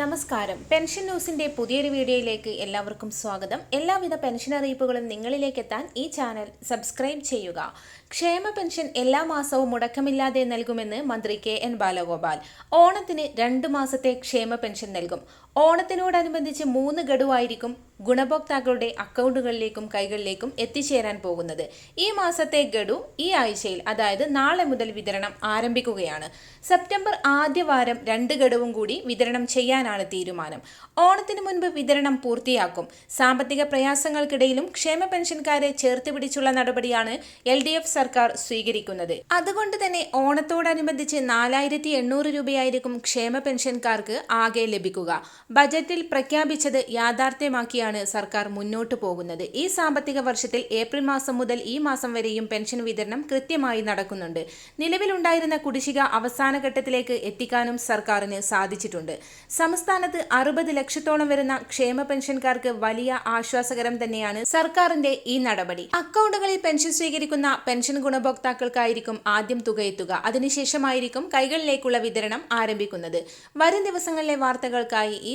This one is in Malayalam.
നമസ്കാരം. പെൻഷൻ ന്യൂസിന്റെ പുതിയൊരു വീഡിയോയിലേക്ക് എല്ലാവർക്കും സ്വാഗതം. എല്ലാവിധ പെൻഷൻ അറിയിപ്പുകളും നിങ്ങളിലേക്ക് എത്താൻ ഈ ചാനൽ സബ്സ്ക്രൈബ് ചെയ്യുക. ക്ഷേമ പെൻഷൻ എല്ലാ മാസവും മുടക്കമില്ലാതെ നൽകുമെന്ന് മന്ത്രി കെ എൻ ബാലഗോപാൽ. ഓണത്തിന് രണ്ട് മാസത്തെ ക്ഷേമ പെൻഷൻ നൽകും. ഓണത്തിനോടനുബന്ധിച്ച് മൂന്ന് ഗഡുവായിരിക്കും ഗുണഭോക്താക്കളുടെ അക്കൗണ്ടുകളിലേക്കും കൈകളിലേക്കും എത്തിച്ചേരാൻ പോകുന്നത്. ഈ മാസത്തെ ഗഡു ഈ ആഴ്ചയിൽ അതായത് നാളെ മുതൽ വിതരണം ആരംഭിക്കുകയാണ്. സെപ്റ്റംബർ ആദ്യ വാരം രണ്ട് ഗഡുവും കൂടി വിതരണം ചെയ്യാനാണ് തീരുമാനം. ഓണത്തിന് മുൻപ് വിതരണം പൂർത്തിയാക്കും. സാമ്പത്തിക പ്രയാസങ്ങൾക്കിടയിലും ക്ഷേമ പെൻഷൻകാരെ ചേർത്ത് പിടിച്ചുള്ള നടപടിയാണ് എൽ ഡി എഫ് സർക്കാർ സ്വീകരിക്കുന്നത്. അതുകൊണ്ട് തന്നെ ഓണത്തോടനുബന്ധിച്ച് നാലായിരത്തി എണ്ണൂറ് രൂപയായിരിക്കും ക്ഷേമ പെൻഷൻകാർക്ക് ആകെ ലഭിക്കുക. ബജറ്റിൽ പ്രഖ്യാപിച്ചത് യാഥാർത്ഥ്യമാക്കിയാണ് സർക്കാർ മുന്നോട്ടു പോകുന്നത്. ഈ സാമ്പത്തിക വർഷത്തിൽ ഏപ്രിൽ മാസം മുതൽ ഈ മാസം വരെയും പെൻഷൻ വിതരണം കൃത്യമായി നടക്കുന്നുണ്ട്. നിലവിലുണ്ടായിരുന്ന കുടിശ്ശിക അവസാന ഘട്ടത്തിലേക്ക് എത്തിക്കാനും സർക്കാരിന് സാധിച്ചിട്ടുണ്ട്. സംസ്ഥാനത്ത് അറുപത് ലക്ഷത്തോളം വരുന്ന ക്ഷേമ പെൻഷൻകാർക്ക് വലിയ ആശ്വാസകരം തന്നെയാണ് സർക്കാരിന്റെ ഈ നടപടി. അക്കൗണ്ടുകളിൽ പെൻഷൻ സ്വീകരിക്കുന്ന പെൻഷൻ ഗുണഭോക്താക്കൾക്കായിരിക്കും ആദ്യം തുക എത്തുക. അതിനുശേഷമായിരിക്കും കൈകളിലേക്കുള്ള വിതരണം ആരംഭിക്കുന്നത്. വരും ദിവസങ്ങളിലെ വാർത്തകൾക്കായി ഈ